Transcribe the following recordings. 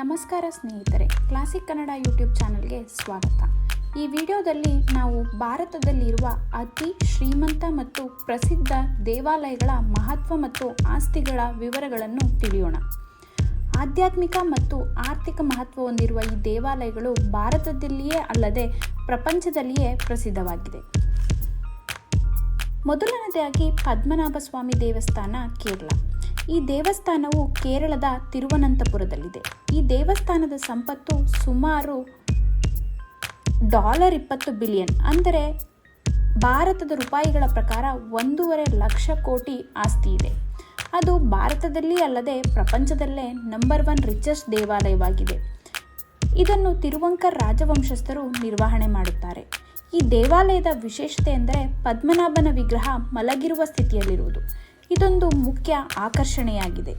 ನಮಸ್ಕಾರ ಸ್ನೇಹಿತರೆ classic Kannada YouTube ಚಾನಲ್ಗೆ ಸ್ವಾಗತ. ಈ ವಿಡಿಯೋದಲ್ಲಿ ನಾವು ಭಾರತದಲ್ಲಿರುವ ಅತಿ ಶ್ರೀಮಂತ ಮತ್ತು ಪ್ರಸಿದ್ಧ ದೇವಾಲಯಗಳ ಮಹತ್ವ ಮತ್ತು ಆಸ್ತಿಗಳ ವಿವರಗಳನ್ನು ತಿಳಿಯೋಣ. ಆಧ್ಯಾತ್ಮಿಕ ಮತ್ತು ಆರ್ಥಿಕ ಮಹತ್ವ ಹೊಂದಿರುವ ಈ ದೇವಾಲಯಗಳು ಭಾರತದಲ್ಲಿಯೇ ಅಲ್ಲದೆ ಪ್ರಪಂಚದಲ್ಲಿಯೇ ಪ್ರಸಿದ್ಧವಾಗಿದೆ. ಮೊದಲನೇದಾಗಿ ಪದ್ಮನಾಭ ಸ್ವಾಮಿ ದೇವಸ್ಥಾನ ಕೇರಳ. ಈ ದೇವಸ್ಥಾನವು ಕೇರಳದ ತಿರುವನಂತಪುರದಲ್ಲಿದೆ. ಈ ದೇವಸ್ಥಾನದ ಸಂಪತ್ತು ಸುಮಾರು ಡಾಲರ್ ಇಪ್ಪತ್ತು ಬಿಲಿಯನ್. ಅಂದರೆ ಭಾರತದ ರೂಪಾಯಿಗಳ ಪ್ರಕಾರ ಒಂದೂವರೆ ಲಕ್ಷ ಕೋಟಿ ಆಸ್ತಿ ಇದೆ. ಅದು ಭಾರತದಲ್ಲಿ ಅಲ್ಲದೆ ಪ್ರಪಂಚದಲ್ಲೇ ನಂಬರ್ ಒನ್ ರಿಚೆಸ್ಟ್ ದೇವಾಲಯವಾಗಿದೆ. ಇದನ್ನು ತಿರುವಂಕರ್ ರಾಜವಂಶಸ್ಥರು ನಿರ್ವಹಣೆ ಮಾಡುತ್ತಾರೆ. ಈ ದೇವಾಲಯದ ವಿಶೇಷತೆ ಎಂದರೆ ಪದ್ಮನಾಭನ ವಿಗ್ರಹ ಮಲಗಿರುವ ಸ್ಥಿತಿಯಲ್ಲಿರುವುದು. ಇದೊಂದು ಮುಖ್ಯ ಆಕರ್ಷಣೆಯಾಗಿದೆ.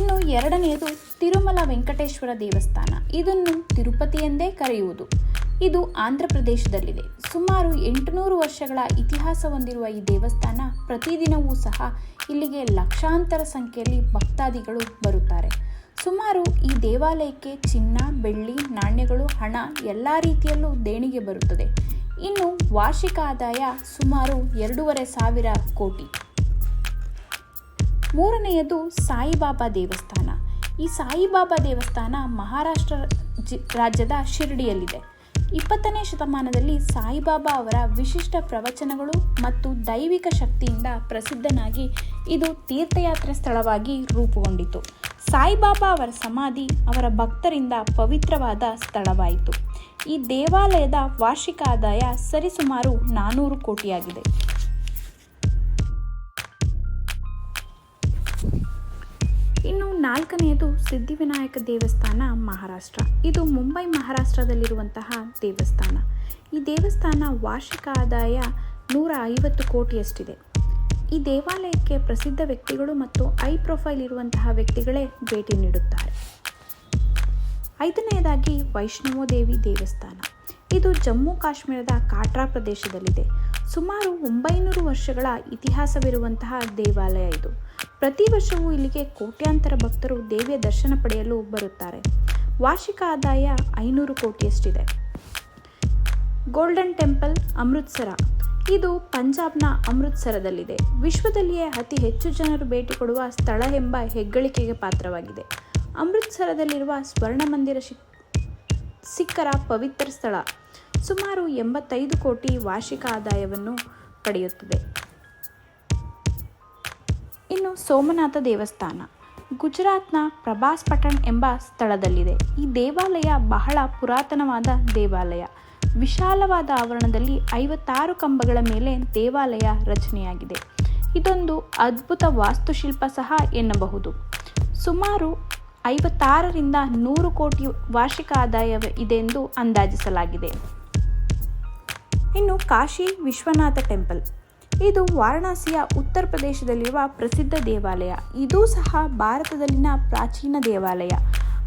ಇನ್ನು ಎರಡನೆಯದು ತಿರುಮಲ ವೆಂಕಟೇಶ್ವರ ದೇವಸ್ಥಾನ. ಇದನ್ನು ತಿರುಪತಿ ಎಂದೇ ಕರೆಯುವುದು. ಇದು ಆಂಧ್ರ ಪ್ರದೇಶದಲ್ಲಿದೆ. ಸುಮಾರು ಎಂಟುನೂರು ವರ್ಷಗಳ ಇತಿಹಾಸ ಹೊಂದಿರುವ ಈ ದೇವಸ್ಥಾನ ಪ್ರತಿದಿನವೂ ಸಹ ಇಲ್ಲಿಗೆ ಲಕ್ಷಾಂತರ ಸಂಖ್ಯೆಯಲ್ಲಿ ಭಕ್ತಾದಿಗಳು ಬರುತ್ತಾರೆ. ಸುಮಾರು ಈ ದೇವಾಲಯಕ್ಕೆ ಚಿನ್ನ, ಬೆಳ್ಳಿ, ನಾಣ್ಯಗಳು, ಹಣ ಎಲ್ಲ ರೀತಿಯಲ್ಲೂ ದೇಣಿಗೆ ಬರುತ್ತದೆ. ಇನ್ನು ವಾರ್ಷಿಕ ಆದಾಯ ಸುಮಾರು ಎರಡೂವರೆ ಸಾವಿರ ಕೋಟಿ. ಮೂರನೆಯದು ಸಾಯಿಬಾಬಾ ದೇವಸ್ಥಾನ. ಈ ಸಾಯಿಬಾಬಾ ದೇವಸ್ಥಾನ ಮಹಾರಾಷ್ಟ್ರ ರಾಜ್ಯದ ಶಿರಡಿಯಲ್ಲಿದೆ. ಇಪ್ಪತ್ತನೇ ಶತಮಾನದಲ್ಲಿ ಸಾಯಿಬಾಬಾ ಅವರ ವಿಶಿಷ್ಟ ಪ್ರವಚನಗಳು ಮತ್ತು ದೈವಿಕ ಶಕ್ತಿಯಿಂದ ಪ್ರಸಿದ್ಧನಾಗಿ ಇದು ತೀರ್ಥಯಾತ್ರೆ ಸ್ಥಳವಾಗಿ ರೂಪುಗೊಂಡಿತು. ಸಾಯಿಬಾಬಾ ಅವರ ಸಮಾಧಿ ಅವರ ಭಕ್ತರಿಂದ ಪವಿತ್ರವಾದ ಸ್ಥಳವಾಯಿತು. ಈ ದೇವಾಲಯದ ವಾರ್ಷಿಕ ಆದಾಯ ಸರಿಸುಮಾರು ನಾನೂರು ಕೋಟಿಯಾಗಿದೆ. ಇನ್ನು ನಾಲ್ಕನೆಯದು ಸಿದ್ಧಿವಿನಾಯಕ ದೇವಸ್ಥಾನ ಮಹಾರಾಷ್ಟ್ರ. ಇದು ಮುಂಬೈ ಮಹಾರಾಷ್ಟ್ರದಲ್ಲಿರುವಂತಹ ದೇವಸ್ಥಾನ. ಈ ದೇವಸ್ಥಾನ ವಾರ್ಷಿಕ ಆದಾಯ ನೂರ ಐವತ್ತು ಕೋಟಿಯಷ್ಟಿದೆ. ಈ ದೇವಾಲಯಕ್ಕೆ ಪ್ರಸಿದ್ಧ ವ್ಯಕ್ತಿಗಳು ಮತ್ತು ಐ ಪ್ರೊಫೈಲ್ ಇರುವಂತಹ ವ್ಯಕ್ತಿಗಳೇ ಭೇಟಿ ನೀಡುತ್ತಾರೆ. ಐದನೆಯದಾಗಿ ವೈಷ್ಣವೋ ದೇವಿ ದೇವಸ್ಥಾನ. ಇದು ಜಮ್ಮು ಕಾಶ್ಮೀರದ ಕಾಟ್ರಾ ಪ್ರದೇಶದಲ್ಲಿದೆ. ಸುಮಾರು ಒಂಬೈನೂರು ವರ್ಷಗಳ ಇತಿಹಾಸವಿರುವಂತಹ ದೇವಾಲಯ ಇದು. ಪ್ರತಿ ವರ್ಷವೂ ಇಲ್ಲಿಗೆ ಕೋಟ್ಯಾಂತರ ಭಕ್ತರು ದೇವಿಯ ದರ್ಶನ ಪಡೆಯಲು ಬರುತ್ತಾರೆ. ವಾರ್ಷಿಕ ಆದಾಯ ಐನೂರು ಕೋಟಿಯಷ್ಟಿದೆ. Golden temple Amritsar. ಇದು ಪಂಜಾಬ್ನ ಅಮೃತ್ಸರದಲ್ಲಿದೆ. ವಿಶ್ವದಲ್ಲಿಯೇ ಅತಿ ಹೆಚ್ಚು ಜನರು ಭೇಟಿ ಕೊಡುವ ಸ್ಥಳ ಎಂಬ ಹೆಗ್ಗಳಿಕೆಗೆ ಪಾತ್ರವಾಗಿದೆ. ಅಮೃತ್ಸರದಲ್ಲಿರುವ ಸ್ವರ್ಣ ಮಂದಿರ ಸಿಖ್ಖರ ಪವಿತ್ರ ಸ್ಥಳ ಸುಮಾರು ಎಂಬತ್ತೈದು ಕೋಟಿ ವಾರ್ಷಿಕ ಆದಾಯವನ್ನು ಪಡೆಯುತ್ತದೆ. ಇನ್ನು ಸೋಮನಾಥ ದೇವಸ್ಥಾನ. ಗುಜರಾತ್ನ ಪ್ರಭಾಸ್ ಪಟನ್ ಎಂಬ ಸ್ಥಳದಲ್ಲಿದೆ. ಈ ದೇವಾಲಯ ಬಹಳ ಪುರಾತನವಾದ ದೇವಾಲಯ. ವಿಶಾಲವಾದ ಆವರಣದಲ್ಲಿ ಐವತ್ತಾರು ಕಂಬಗಳ ಮೇಲೆ ದೇವಾಲಯ ರಚನೆಯಾಗಿದೆ. ಇದೊಂದು ಅದ್ಭುತ ವಾಸ್ತುಶಿಲ್ಪ ಸಹ ಎನ್ನಬಹುದು. ಸುಮಾರು ಐವತ್ತಾರರಿಂದ ನೂರು ಕೋಟಿ ವಾರ್ಷಿಕ ಆದಾಯ ಇದೆ ಎಂದು ಅಂದಾಜಿಸಲಾಗಿದೆ. ಇನ್ನು ಕಾಶಿ ವಿಶ್ವನಾಥ ಟೆಂಪಲ್. ಇದು ವಾರಣಾಸಿಯ ಉತ್ತರ ಪ್ರದೇಶದಲ್ಲಿರುವ ಪ್ರಸಿದ್ಧ ದೇವಾಲಯ. ಇದೂ ಸಹ ಭಾರತದಲ್ಲಿನ ಪ್ರಾಚೀನ ದೇವಾಲಯ.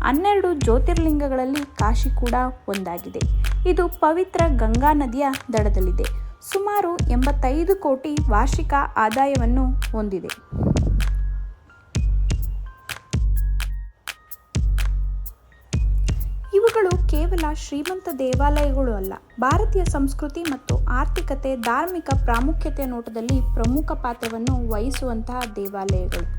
ಹನ್ನೆರಡು ಜ್ಯೋತಿರ್ಲಿಂಗಗಳಲ್ಲಿ ಕಾಶಿ ಕೂಡ ಒಂದಾಗಿದೆ. ಇದು ಪವಿತ್ರ ಗಂಗಾ ನದಿಯ ದಡದಲ್ಲಿದೆ. ಸುಮಾರು ಎಂಬತ್ತೈದು ಕೋಟಿ ವಾರ್ಷಿಕ ಆದಾಯವನ್ನು ಹೊಂದಿದೆ. ಇವುಗಳು ಕೇವಲ ಶ್ರೀಮಂತ ದೇವಾಲಯಗಳು ಅಲ್ಲ, ಭಾರತೀಯ ಸಂಸ್ಕೃತಿ ಮತ್ತು ಆರ್ಥಿಕತೆ ಧಾರ್ಮಿಕ ಪ್ರಾಮುಖ್ಯತೆಯ ನೋಟದಲ್ಲಿ ಪ್ರಮುಖ ಪಾತ್ರವನ್ನು ವಹಿಸುವಂತಹ ದೇವಾಲಯಗಳು.